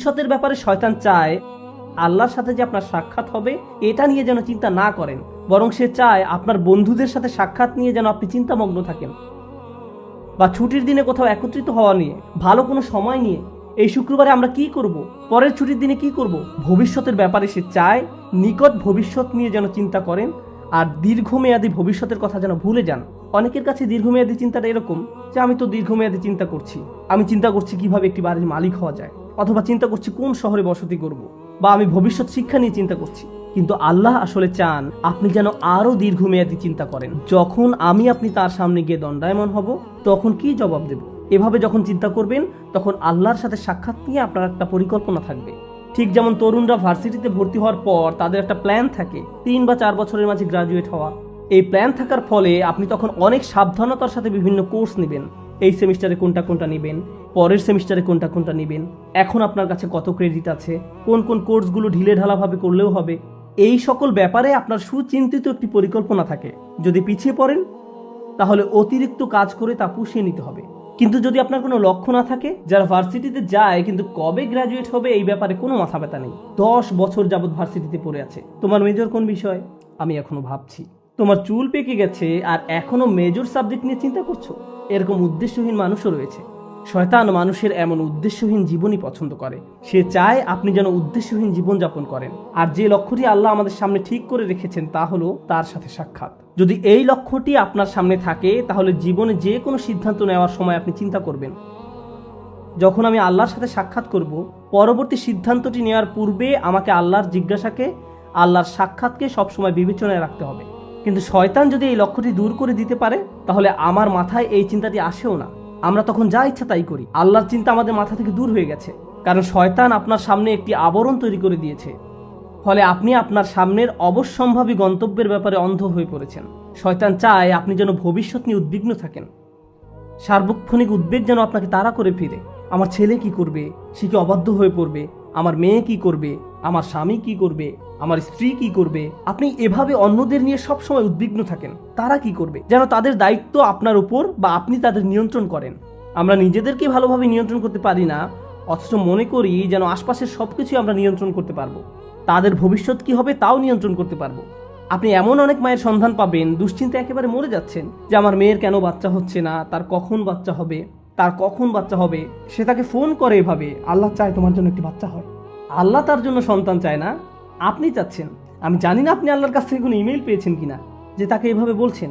ভবিষ্যতের ব্যাপারে শয়তান চায় আল্লাহর সাথে যে আপনার সাক্ষাৎ হবে, এটা নিয়ে যেন চিন্তা না করেন। বরং সে চায় আপনার বন্ধুদের সাথে সাক্ষাৎ নিয়ে যেন আপনি চিন্তামগ্ন থাকেন। বা ছুটির দিনে কোথাও একত্রিত হওয়া নিয়ে, ভালো কোনো সময় নিয়ে, এই শুক্রবারে আমরা কি করব? পরের ছুটির দিনে কি করব? ভবিষ্যতের ব্যাপারে সে চায় নিকট ভবিষ্যৎ নিয়ে যেন চিন্তা করেন, আর দীর্ঘমেয়াদী ভবিষ্যতের কথা যেন ভুলে যান। অনেকের কাছে দীর্ঘমেয়াদী চিন্তাটা এরকম যে আমি তো দীর্ঘমেয়াদী চিন্তা করছি। আমি চিন্তা করছি কীভাবে একটি বাড়ির মালিক হওয়া যায়, অথবা চিন্তা করছি কোন শহরে বসতি করব, বা আমি ভবিষ্যৎ শিক্ষা নিয়ে চিন্তা করছি। কিন্তু আল্লাহ আসলে চান আপনি যেন আরও দীর্ঘমেয়াদী চিন্তা করেন। যখন আমি আপনি তার সামনে গিয়ে দণ্ডায়মন হব, তখন কি জবাব দেব? এভাবে যখন চিন্তা করবেন, তখন আল্লাহর সাথে সাক্ষাৎ নিয়ে আপনার একটা পরিকল্পনা থাকবে। ঠিক যেমন তরুণরা ভার্সিটিতে ভর্তি হওয়ার পর তাদের একটা প্ল্যান থাকে, তিন বা চার বছরের মাঝে গ্রাজুয়েট হওয়া। এই প্ল্যান থাকার ফলে আপনি তখন অনেক সাবধানতার সাথে বিভিন্ন কোর্স নেবেন। এই সেমিস্টারে কোনটা কোনটা নেবেন, পরের সেমিস্টারে কোনটা কোনটা নেবেন, এখন আপনার কাছে কত ক্রেডিট আছে, কোন কোন কোর্সগুলো ঢিলে ঢালাভাবে করলেও হবে, এই সকল ব্যাপারে আপনার সুচিন্তিত একটি পরিকল্পনা থাকে। যদি পিছিয়ে পড়েন, তাহলে অতিরিক্ত কাজ করে তা পুষিয়ে নিতে হবে। কিন্তু যদি আপনার কোনো লক্ষ্য না থাকে, যারা ভার্সিটিতে যায় কিন্তু কবে গ্র্যাজুয়েট হবে এই ব্যাপারে কোনো মাথা ব্যথা নেই। দশ বছর যাবৎ ভার্সিটিতে পড়ে আছে। তোমার মেজর কোন বিষয়? আমি এখনও ভাবছি। তোমার চুল পেকে গেছে আর এখনও মেজর সাবজেক্ট নিয়ে চিন্তা করছ? এরকম উদ্দেশ্যহীন মানুষও রয়েছে। শয়তান মানুষের এমন উদ্দেশ্যহীন জীবনই পছন্দ করে। সে চায় আপনি যেন উদ্দেশ্যহীন জীবন যাপন করেন। আর যে লক্ষ্যটি আল্লাহ আমাদের সামনে ঠিক করে রেখেছেন তা হলো তার সাথে সাক্ষাৎ। যদি এই লক্ষ্যটি আপনার সামনে থাকে, তাহলে জীবনে যে কোনো সিদ্ধান্ত নেওয়ার সময় আপনি চিন্তা করবেন। যখন আমি আল্লাহর সাথে সাক্ষাৎ করব, পরবর্তী সিদ্ধান্তটি নেওয়ার পূর্বে আমাকে আল্লাহর জিজ্ঞাসাকে, আল্লাহর সাক্ষাৎকে সবসময় বিবেচনায় রাখতে হবে। কিন্তু শয়তান যদি এই লক্ষ্যটি দূর করে দিতে পারে, তাহলে আমার মাথায় এই চিন্তাটি আসেও না। আমরা তখন যা ইচ্ছা তাই করি। আল্লাহর চিন্তা আমাদের মাথা থেকে দূর হয়ে গেছে, কারণ শয়তান আপনার সামনে একটি আবরণ তৈরি করে দিয়েছে। ফলে আপনি আপনার সামনের অবশ্যম্ভাবী গন্তব্যের ব্যাপারে অন্ধ হয়ে পড়েছেন। শয়তান চায় আপনি যেন ভবিষ্যৎ নিয়ে উদ্বিগ্ন থাকেন। সার্বক্ষণিক উদ্বেগ যেন আপনাকে তাড়া করে ফিরে। আমার ছেলে কি করবে? সে কি অবাধ্য হয়ে পড়বে? আমার মেয়ে কি করবে? আমার স্বামী কি করবে? আমার স্ত্রী কি করবে? আপনি এভাবে অন্যদের নিয়ে সবসময় উদ্বিগ্ন থাকেন। তারা কি করবে? যেন তাদের দায়িত্ব আপনার উপর বা আপনি তাদের নিয়ন্ত্রণ করেন। আমরা নিজেদেরকে ভালোভাবে নিয়ন্ত্রণ করতে পারি না, অথচ মনে করি যেন আশপাশের সব কিছুই আমরা নিয়ন্ত্রণ করতে পারব। তাদের ভবিষ্যৎ কি হবে তাও নিয়ন্ত্রণ করতে পারব। আপনি এমন অনেক মায়ের সন্ধান পাবেন, দুশ্চিন্তা একেবারে মরে যাচ্ছেন যে আমার মেয়ের কেন বাচ্চা হচ্ছে না, তার কখন বাচ্চা হবে? তার কখন বাচ্চা হবে, সে তাকে ফোন করে এভাবে, আল্লাহ চায় তোমার জন্য একটি বাচ্চা হয় আল্লাহ তার জন্য সন্তান চায় না, আপনি চাচ্ছেন। আমি জানি না আপনি আল্লাহর কাছ থেকে কোনো ইমেল পেয়েছেন কিনা, যে তাকে এভাবে বলছেন।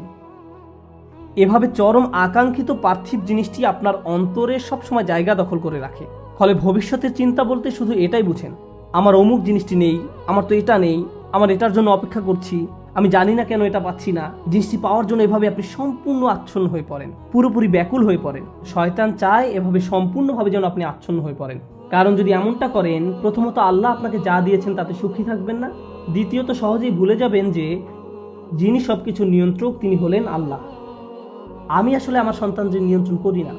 এভাবে চরম আকাঙ্ক্ষিত পার্থিব জিনিসটি আপনার অন্তরে সবসময় জায়গা দখল করে রাখে। ফলে ভবিষ্যতের চিন্তা বলতে শুধু এটাই বুঝেন, আমার অমুক জিনিসটি নেই, আমার তো এটা নেই, আমার এটার জন্য অপেক্ষা করছি। আমি জানি না কেন এটা পাচ্ছি না। জিনিসটি পাওয়ার জন্য এভাবে আপনি সম্পূর্ণ আচ্ছন্ন হয়ে পড়েন। পুরোপুরি ব্যাকুল হয়ে পড়েন। শয়তান চায় এভাবে সম্পূর্ণভাবে যেন আপনি আচ্ছন্ন হয়ে পড়েন। কারণ যদি এমনটা করেন, প্রথমত আল্লাহ আপনাকে যা দিয়েছেন তাতে সুখী থাকবেন না। দ্বিতীয়ত সহজেই ভুলে যাবেন যে যিনি সবকিছু নিয়ন্ত্রক, তিনি হলেন আল্লাহ। আমি আসলে আমার সন্তানদের নিয়ন্ত্রণ করি না।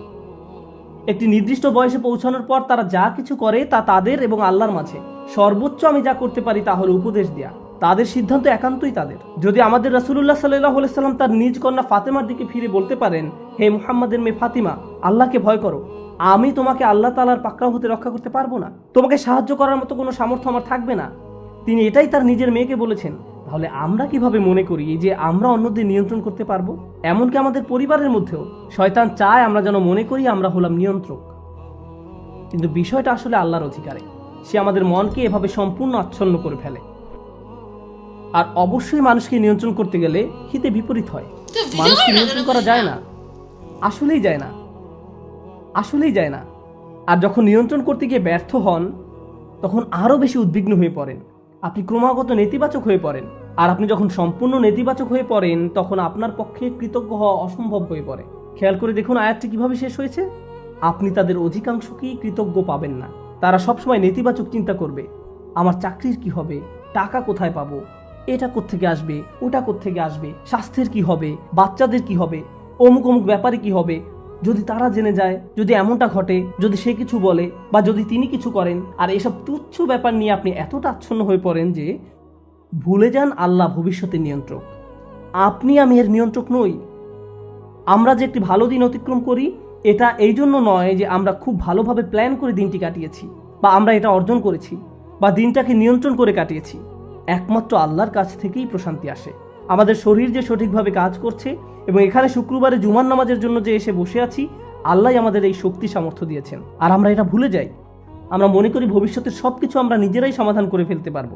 একটি নির্দিষ্ট বয়সে পৌঁছানোর পর তারা যা কিছু করে তা তাদের এবং আল্লাহর মাঝে। সর্বোচ্চ আমি যা করতে পারি তা হলো উপদেশ দেয়া। তাদের সিদ্ধান্ত একান্তই তাদের। যদি আমাদের রাসুল্লাহ সাল্লাহ সাল্লাম তার নিজ কন্যা ফাতেমার দিকে ফিরে বলতে পারেন, হে মুহাম্মাদের মেয়ে ফাতিমা, আল্লাহকে ভয় করো। আমি তোমাকে আল্লাহ তালার পাকড়াও হতে রক্ষা করতে পারব না। তোমাকে সাহায্য করার মতো কোনো সামর্থ্য আমার থাকবে না। তিনি এটাই তার নিজের মেয়েকে বলেছেন। তাহলে আমরা কীভাবে মনে করি যে আমরা অন্যদের নিয়ন্ত্রণ করতে পারব? এমনকি আমাদের পরিবারের মধ্যেও শয়তান চায় আমরা যেন মনে করি আমরা হলাম নিয়ন্ত্রক। কিন্তু বিষয়টা আসলে আল্লাহর অধিকারে। সে আমাদের মনকে এভাবে সম্পূর্ণ আচ্ছন্ন করে ফেলে। আর অবশ্যই মানুষকে নিয়ন্ত্রণ করতে গেলে হিতে বিপরীত হয়। মানুষকে নিয়ন্ত্রণ করা যায় না। আসলেই যায় না। আসলেই যায় না। আর যখন নিয়ন্ত্রণ করতে গিয়ে ব্যর্থ হন তখন আরও বেশি উদ্বিগ্ন হয়ে পড়েন। আপনি ক্রমাগত নেতিবাচক হয়ে পড়েন। আর আপনি যখন সম্পূর্ণ নেতিবাচক হয়ে পড়েন তখন আপনার পক্ষে কৃতজ্ঞ হওয়া অসম্ভব হয়ে পড়ে। খেয়াল করে দেখুন আয়াতটি কীভাবে শেষ হয়েছে। আপনি তাদের অধিকাংশকেই কৃতজ্ঞ পাবেন না। তারা সবসময় নেতিবাচক চিন্তা করবে। আমার চাকরির কি হবে? টাকা কোথায় পাবো? এটা কোত্থেকে আসবে, ওটা কোত্থেকে আসবে, স্বাস্থ্যের কি হবে, বাচ্চাদের কি হবে, অমুক অমুক ব্যাপারে কি হবে, যদি তারা জেনে যায়, যদি এমনটা ঘটে, যদি সে কিছু বলে বা যদি তিনি কিছু করেন, আর এসব তুচ্ছ ব্যাপার নিয়ে আপনি এতটা আচ্ছন্ন হয়ে পড়েন যে ভুলে যান আল্লাহ ভবিষ্যতের নিয়ন্ত্রক। আপনি আমি এর নিয়ন্ত্রক নই। আমরা যে একটি ভালো দিন অতিক্রম করি, এটা এই জন্য নয় যে আমরা খুব ভালোভাবে প্ল্যান করে দিনটি কাটিয়েছি, বা আমরা এটা অর্জন করেছি, বা দিনটাকে নিয়ন্ত্রণ করে কাটিয়েছি। একমাত্র আল্লাহর কাছ থেকেই প্রশান্তি আসে। আমাদের শরীর যে সঠিকভাবে কাজ করছে এবং এখানে শুক্রবারে জুমার নামাজের জন্য যে এসে বসে আছি আল্লাহ আমাদের এই শক্তি সামর্থ্য দিয়েছেন। আর আমরা এটা ভুলে যাই। আমরা মনে করি ভবিষ্যতের সব কিছু আমরা নিজেরাই সমাধান করে ফেলতে পারব।